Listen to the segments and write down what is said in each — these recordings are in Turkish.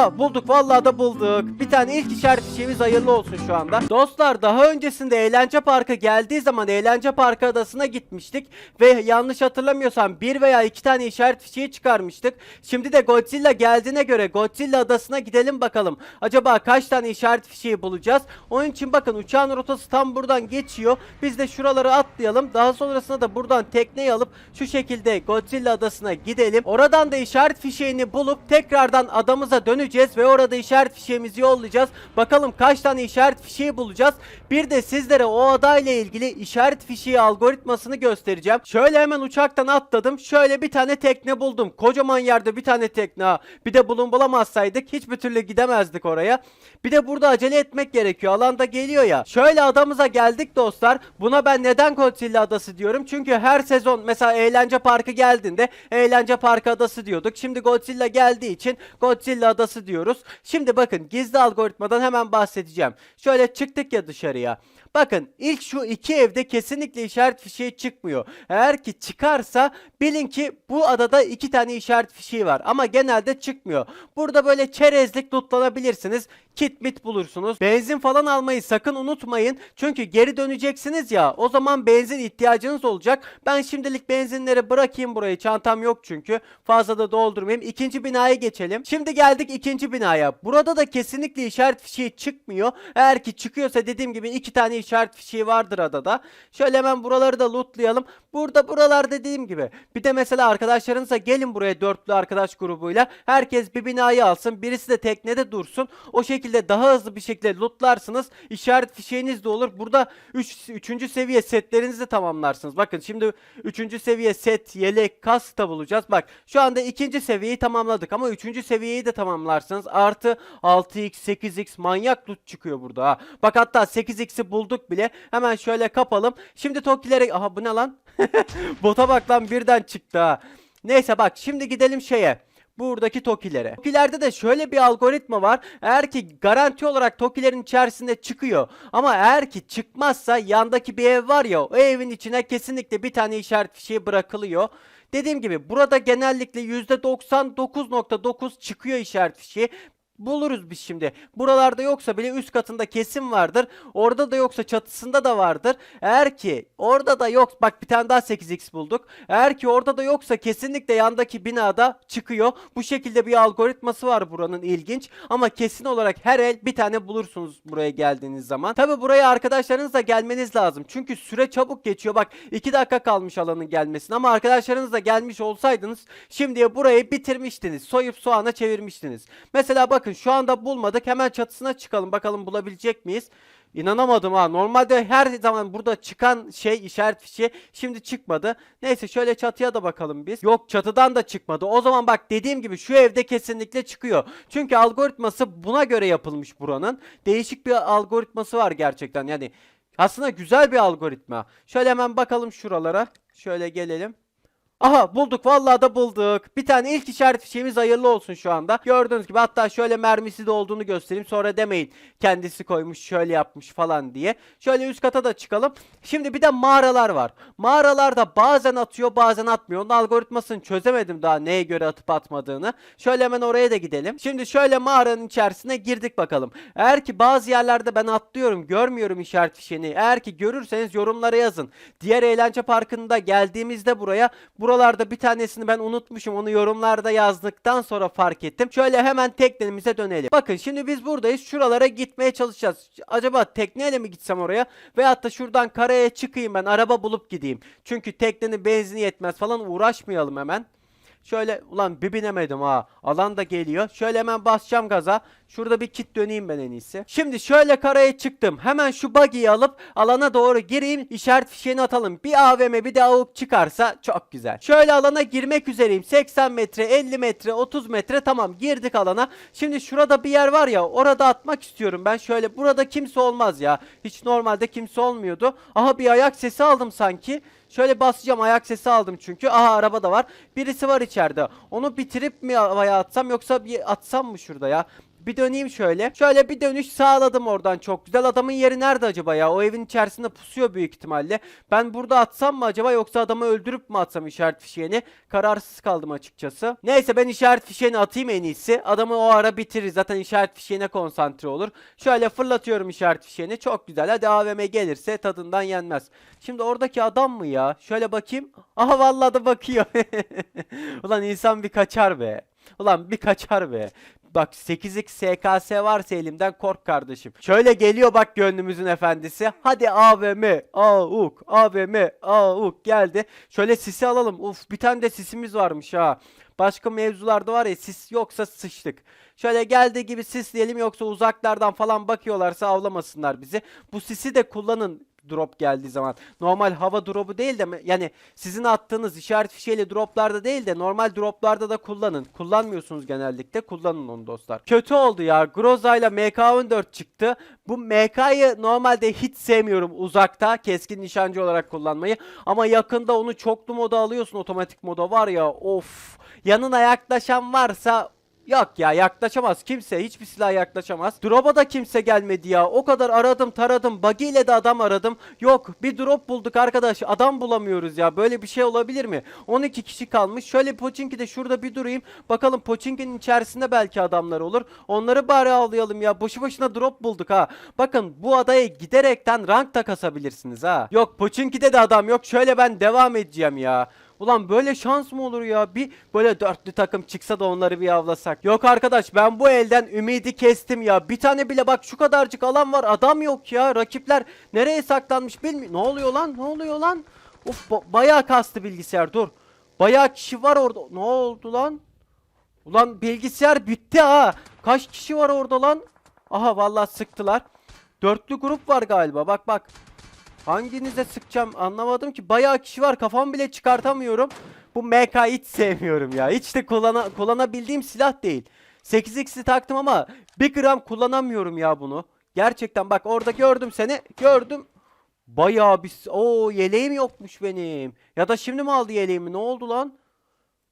Aha bulduk vallahi da bulduk. Bir tane ilk işaret fişeğimiz hayırlı olsun şu anda. Dostlar daha öncesinde eğlence parkı geldiği zaman eğlence parkı adasına gitmiştik. Ve yanlış hatırlamıyorsam bir veya iki tane işaret fişeği çıkarmıştık. Şimdi de Godzilla geldiğine göre Godzilla adasına gidelim bakalım. Acaba kaç tane işaret fişeği bulacağız? Onun için bakın uçağın rotası tam buradan geçiyor. Biz de şuraları atlayalım. Daha sonrasında da buradan tekneyi alıp şu şekilde Godzilla adasına gidelim. Oradan da işaret fişeğini bulup tekrardan adamıza döneceğiz ve orada işaret fişeğimizi yollayacağız. Bakalım kaç tane işaret fişeği bulacağız. Bir de sizlere o adayla ilgili işaret fişeği algoritmasını göstereceğim. Şöyle hemen uçaktan atladım. Şöyle bir tane tekne buldum. Kocaman yerde bir tane tekne. Bir de bulun bulamazsaydık hiçbir türlü gidemezdik oraya. Bir de burada acele etmek gerekiyor. Alanda geliyor ya. Şöyle adamıza geldik dostlar. Buna ben neden Godzilla adası diyorum? Çünkü her sezon mesela eğlence parkı geldiğinde eğlence parkı adası diyorduk. Şimdi Godzilla geldiği için Godzilla adası diyoruz. Şimdi bakın gizli algoritmadan hemen bahsedeceğim. Şöyle çıktık ya dışarıya. Bakın ilk şu iki evde kesinlikle işaret fişeği çıkmıyor. Eğer ki çıkarsa bilin ki bu adada iki tane işaret fişeği var. Ama genelde çıkmıyor. Burada böyle çerezlik lootlanabilirsiniz. Kit mit bulursunuz. Benzin falan almayı sakın unutmayın. Çünkü geri döneceksiniz ya. O zaman benzin ihtiyacınız olacak. Ben şimdilik benzinleri bırakayım burayı. Çantam yok çünkü. Fazla da doldurmayayım. İkinci binaya geçelim. Şimdi geldik ikinci binaya. Burada da kesinlikle işaret fişeği çıkmıyor. Eğer ki çıkıyorsa dediğim gibi iki tane işaret fişeği vardır adada. Şöyle hemen buraları da lootlayalım. Burada buralar dediğim gibi. Bir de mesela arkadaşlarınızla gelin buraya dörtlü arkadaş grubuyla. Herkes bir binayı alsın. Birisi de teknede dursun. O şekilde daha hızlı bir şekilde lootlarsınız. İşaret fişeğiniz de olur. Burada 3. Üç, 3. seviye setlerinizi de tamamlarsınız. Bakın şimdi 3. seviye set, yelek, kask da bulacağız. Bak şu anda 2. seviyeyi tamamladık ama 3. seviyeyi de tamamlarsınız. Artı 6x, 8x manyak loot çıkıyor burada ha. Bak hatta 8x'i bulduk bile. Hemen şöyle kapalım. Şimdi Tokilere... Aha bu ne lan? Bota bak lan birden çıktı ha. Neyse bak şimdi gidelim şeye. Buradaki Tokilere. Tokilerde de şöyle bir algoritma var. Eğer ki garanti olarak Tokilerin içerisinde çıkıyor. Ama eğer ki çıkmazsa yandaki bir ev var ya o evin içine kesinlikle bir tane işaret fişeği bırakılıyor. Dediğim gibi burada genellikle %99.9 çıkıyor işaret fişeği. Buluruz biz şimdi. Buralarda yoksa bile üst katında kesin vardır. Orada da yoksa çatısında da vardır. Eğer ki orada da yok bak bir tane daha 8x bulduk. Eğer ki orada da yoksa kesinlikle yandaki binada çıkıyor. Bu şekilde bir algoritması var buranın ilginç. Ama kesin olarak her el bir tane bulursunuz buraya geldiğiniz zaman. Tabi buraya arkadaşlarınızla gelmeniz lazım. Çünkü süre çabuk geçiyor. Bak 2 dakika kalmış alanın gelmesine. Ama arkadaşlarınızla gelmiş olsaydınız şimdiye burayı bitirmiştiniz. Soyup soğana çevirmiştiniz. Mesela bakın şu anda bulmadık. Hemen çatısına çıkalım. Bakalım bulabilecek miyiz? İnanamadım ha. Normalde her zaman burada çıkan şey işaret fişi şimdi çıkmadı. Neyse şöyle çatıya da bakalım biz. Yok çatıdan da çıkmadı. O zaman bak dediğim gibi şu evde kesinlikle çıkıyor. Çünkü algoritması buna göre yapılmış buranın. Değişik bir algoritması var gerçekten. Yani aslında güzel bir algoritma. Şöyle hemen bakalım şuralara. Şöyle gelelim. Aha bulduk vallahi da bulduk. Bir tane ilk işaret fişeğimiz hayırlı olsun şu anda. Gördüğünüz gibi hatta şöyle mermisi de olduğunu göstereyim. Sonra demeyin kendisi koymuş şöyle yapmış falan diye. Şöyle üst kata da çıkalım. Şimdi bir de mağaralar var. Mağaralarda bazen atıyor bazen atmıyor. Onun algoritmasını çözemedim daha neye göre atıp atmadığını. Şöyle hemen oraya da gidelim. Şimdi şöyle mağaranın içerisine girdik bakalım. Eğer ki bazı yerlerde ben atlıyorum görmüyorum işaret fişeğini. Eğer ki görürseniz yorumlara yazın. Diğer eğlence parkında geldiğimizde buraya buralarda bir tanesini ben unutmuşum. Onu yorumlarda yazdıktan sonra fark ettim. Şöyle hemen teknemize dönelim. Bakın şimdi biz buradayız. Şuralara gitmeye çalışacağız. Acaba tekneyle mi gitsem oraya? Veyahut da şuradan karaya çıkayım ben araba bulup gideyim. Çünkü teknenin benzini yetmez falan uğraşmayalım hemen. Şöyle ulan bir binemedim ha. Alan da geliyor. Şöyle hemen basacağım gaza. Şurada bir kit döneyim ben en iyisi. Şimdi şöyle karaya çıktım. Hemen şu buggy'yi alıp alana doğru gireyim. işaret fişeğini atalım. Bir AVM bir de AUK çıkarsa çok güzel. Şöyle alana girmek üzereyim. 80 metre, 50 metre, 30 metre tamam girdik alana. Şimdi şurada bir yer var ya orada atmak istiyorum ben. Şöyle burada kimse olmaz ya. Hiç normalde kimse olmuyordu. Aha bir ayak sesi aldım sanki. Şöyle basacağım ayak sesi aldım çünkü. Aha araba da var. Birisi var içeride. Onu bitirip mi havaya atsam yoksa bir atsam mı şurada ya? Bir döneyim şöyle. Şöyle bir dönüş sağladım oradan çok güzel. Adamın yeri nerede acaba ya? O evin içerisinde pusuyor büyük ihtimalle. Ben burada atsam mı acaba yoksa adamı öldürüp mü atsam işaret fişeğini? Kararsız kaldım açıkçası. Neyse ben işaret fişeğini atayım en iyisi. Adamı o ara bitirir. Zaten işaret fişeğine konsantre olur. Şöyle fırlatıyorum işaret fişeğini. Çok güzel. Hadi AVM gelirse tadından yenmez. Şimdi oradaki adam mı ya? Şöyle bakayım. Aha vallahi da bakıyor. Ulan insan bir kaçar be. Ulan bir kaçar be. Bak 8x SKS varsa elimden kork kardeşim. Şöyle geliyor bak gönlümüzün efendisi. Hadi AVM, AUK, AVM, AUK geldi. Şöyle sisi alalım. Uf bir tane de sisimiz varmış ha. Başka mevzularda var ya sis yoksa sıçtık. Şöyle geldiği gibi sisleyelim yoksa uzaklardan falan bakıyorlarsa avlamasınlar bizi. Bu sisi de kullanın drop geldiği zaman. Normal hava drop'u değil de yani sizin attığınız işaret fişeğiyle droplarda değil de normal droplarda da kullanın. Kullanmıyorsunuz genellikle. Kullanın onu dostlar. Kötü oldu ya. Groza ile MK14 çıktı. Bu MK'yı normalde hiç sevmiyorum uzakta keskin nişancı olarak kullanmayı. Ama yakında onu çoklu moda alıyorsun otomatik moda var ya of. Yanına yaklaşan varsa Yok ya yaklaşamaz kimse hiçbir silah yaklaşamaz. Drop'a da kimse gelmedi ya. O kadar aradım taradım. Buggy ile de adam aradım. Yok bir drop bulduk arkadaş. Adam bulamıyoruz ya. Böyle bir şey olabilir mi? 12 kişi kalmış. Şöyle Pochinki'de şurada bir durayım. Bakalım Pochinki'nin içerisinde belki adamlar olur. Onları bari avlayalım ya. Boşu boşuna drop bulduk ha. Bakın bu adaya giderekten rank da kasabilirsiniz ha. Yok Pochinki'de de adam yok. Şöyle ben devam edeceğim ya. Ulan böyle şans mı olur ya? Bir böyle dörtlü takım çıksa da onları bir avlasak. Yok arkadaş ben bu elden ümidi kestim ya. Bir tane bile bak şu kadarcık alan var. Adam yok ya. Rakipler nereye saklanmış bilmiyorum. Ne oluyor lan? Ne oluyor lan? Of ba- bayağı kastı bilgisayar dur. Bayağı kişi var orada. Ne oldu lan? Ulan bilgisayar bitti ha. Kaç kişi var orada lan? Aha vallahi sıktılar. Dörtlü grup var galiba. Bak bak. Hanginize sıkacağım anlamadım ki. Bayağı kişi var. Kafam bile çıkartamıyorum. Bu MK hiç sevmiyorum ya. Hiç de kullana, kullanabildiğim silah değil. 8x'i taktım ama bir gram kullanamıyorum ya bunu. Gerçekten bak orada gördüm seni. Gördüm. Bayağı bir... Oo yeleğim yokmuş benim. Ya da şimdi mi aldı yeleğimi? Ne oldu lan?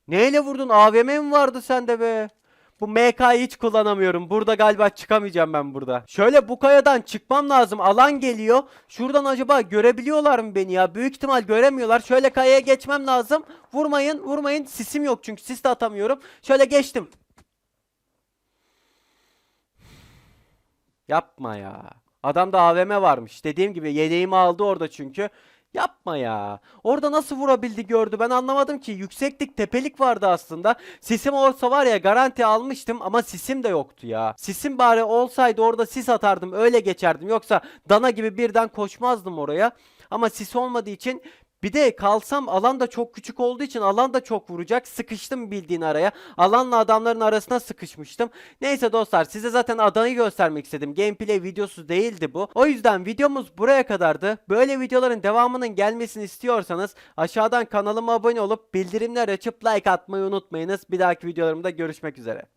Neyle vurdun? AVM mi vardı sende be? Bu MK'yı hiç kullanamıyorum. Burada galiba çıkamayacağım ben burada. Şöyle bu kayadan çıkmam lazım. Alan geliyor. Şuradan acaba görebiliyorlar mı beni ya? Büyük ihtimal göremiyorlar. Şöyle kayaya geçmem lazım. Vurmayın, vurmayın. Sisim yok çünkü sis de atamıyorum. Şöyle geçtim. Yapma ya. Adamda AVM varmış. Dediğim gibi yedeğimi aldı orada çünkü. Yapma ya. Orada nasıl vurabildi gördü ben anlamadım ki. Yükseklik tepelik vardı aslında. Sisim olsa var ya garanti almıştım ama sisim de yoktu ya. Sisim bari olsaydı orada sis atardım öyle geçerdim. Yoksa dana gibi birden koşmazdım oraya. Ama sis olmadığı için bir de kalsam alan da çok küçük olduğu için alan da çok vuracak. Sıkıştım bildiğin araya. Alanla adamların arasına sıkışmıştım. Neyse dostlar size zaten adayı göstermek istedim. Gameplay videosu değildi bu. O yüzden videomuz buraya kadardı. Böyle videoların devamının gelmesini istiyorsanız aşağıdan kanalıma abone olup bildirimler açıp like atmayı unutmayınız. Bir dahaki videolarımda görüşmek üzere.